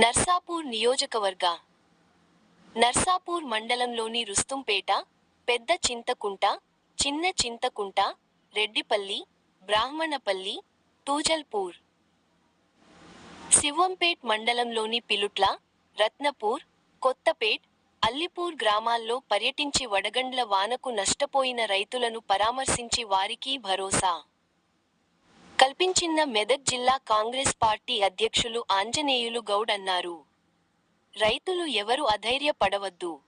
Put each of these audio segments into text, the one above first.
నర్సాపూర్ నియోజకవర్గ. నర్సాపూర్ మండలంలోని రుస్తుంపేట పెద్ద చింతకుంట చిన్న చింతకుంట రెడ్డిపల్లి బ్రాహ్మణపల్లి తూజల్పూర్. శివంపేట్ మండలంలోని పిలుట్ల రత్నపూర్ కొత్తపేట్ అల్లిపూర్ గ్రామాల్లో పర్యటించి వడగండ్ల వానకు నష్టపోయిన రైతులను పరామర్శించి వారికి భరోసా. కల్పించిన మెదక్ జిల్లా కాంగ్రెస్ పార్టీ అధ్యక్షులు ఆంజనేయులు గౌడ్ అన్నారు. రైతులు ఎవరు అధైర్యపడవద్దు.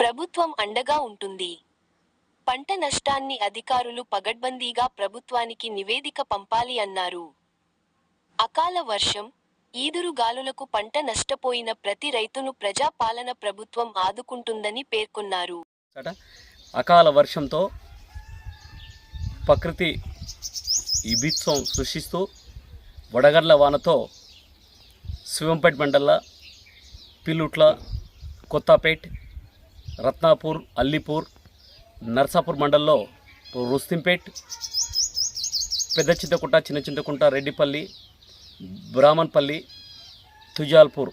ప్రభుత్వం అండగా ఉంటుంది. పంట నష్టాన్ని అధికారులు పగడ్బందీగా ప్రభుత్వానికి నివేదిక పంపాలి అన్నారు. అకాల వర్షం ఈదురుగాలులకు పంట నష్టపోయిన ప్రతి రైతును ప్రజాపాలన ప్రభుత్వం ఆదుకుంటుందని పేర్కొన్నారు. అకాల వర్షంతో ప్రకృతి ఇబిత్సం సృష్టిస్తూ వడగడ్ల వానతో శివంపేట్ మండల పిల్లుట్ల కొత్తపేట్ రత్నాపూర్ అల్లిపూర్ నర్సాపూర్ మండల్లో రుస్తింపేట్ పెద్ద చింతకుంట చిన్న చింతకుంట రెడ్డిపల్లి బ్రాహ్మణపల్లి తుజాల్పూర్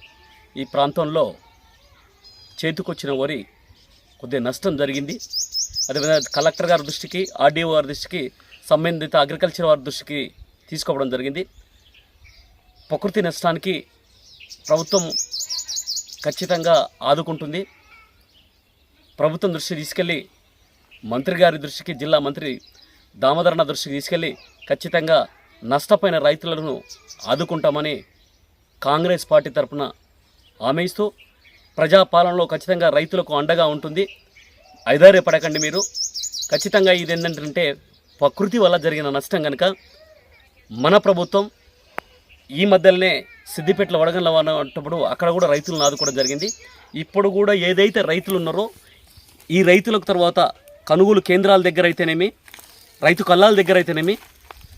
ఈ ప్రాంతంలో చేతికొచ్చిన వరి కొద్దిగా నష్టం జరిగింది. అదేవిధంగా కలెక్టర్ గారి దృష్టికి ఆర్డీఓ గారి దృష్టికి సంబంధిత అగ్రికల్చర్ వారి దృష్టికి తీసుకోవడం జరిగింది. ప్రకృతి నష్టానికి ప్రభుత్వం ఖచ్చితంగా ఆదుకుంటుంది. ప్రభుత్వం దృష్టికి తీసుకెళ్ళి మంత్రి గారి దృష్టికి జిల్లా మంత్రి దామోదరణ దృష్టికి తీసుకెళ్ళి ఖచ్చితంగా నష్టపోయిన రైతులను ఆదుకుంటామని కాంగ్రెస్ పార్టీ తరఫున హామీ ఇస్తూ ప్రజాపాలనలో ఖచ్చితంగా రైతులకు అండగా ఉంటుంది. ఐదార్యపడకండి మీరు. ఖచ్చితంగా ఇది ఏంటంటే ప్రకృతి వల్ల జరిగిన నష్టం కనుక మన ప్రభుత్వం ఈ మధ్యలోనే సిద్దిపేటలో వడగండ్ల వానప్పుడు అక్కడ కూడా రైతులను ఆదుకోవడం జరిగింది. ఇప్పుడు కూడా ఏదైతే రైతులు ఉన్నారో ఈ రైతులకు తర్వాత కనుగోలు కేంద్రాల దగ్గర అయితేనేమి రైతు కళ్ళాల దగ్గర అయితేనేమి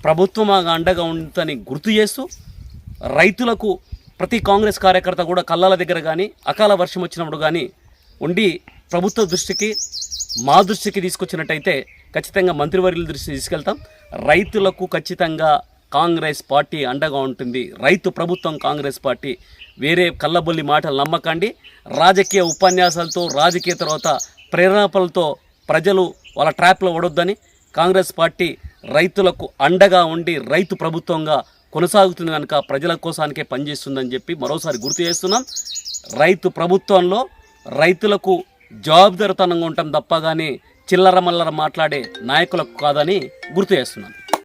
ప్రభుత్వం అండగా ఉందని గుర్తు చేస్తూ రైతులకు ప్రతి కాంగ్రెస్ కార్యకర్త కూడా కళ్ళాల దగ్గర కానీ అకాల వర్షం వచ్చినప్పుడు కానీ ఉండి ప్రభుత్వ దృష్టికి మా దృష్టికి తీసుకొచ్చినట్టయితే ఖచ్చితంగా మంత్రివర్యుల దృష్టి తీసుకెళ్తాం. రైతులకు ఖచ్చితంగా కాంగ్రెస్ పార్టీ అండగా ఉంటుంది. రైతు ప్రభుత్వం కాంగ్రెస్ పార్టీ. వేరే కళ్ళబొల్లి మాటలు నమ్మకండి. రాజకీయ ఉపన్యాసాలతో రాజకీయ తర్వాత ప్రేరణలతో ప్రజలు వాళ్ళ ట్రాప్లో పడొద్దని కాంగ్రెస్ పార్టీ రైతులకు అండగా ఉండి రైతు ప్రభుత్వంగా కొనసాగుతుంది కనుక ప్రజల కోసానికే పనిచేస్తుందని చెప్పి మరోసారి గుర్తు చేస్తున్నాం. రైతు ప్రభుత్వంలో రైతులకు జవాబుదారితనంగా ఉంటాం తప్ప కానీ చిల్లర మల్లర మాట్లాడే నాయకులకు కాదని గుర్తు చేస్తున్నాను.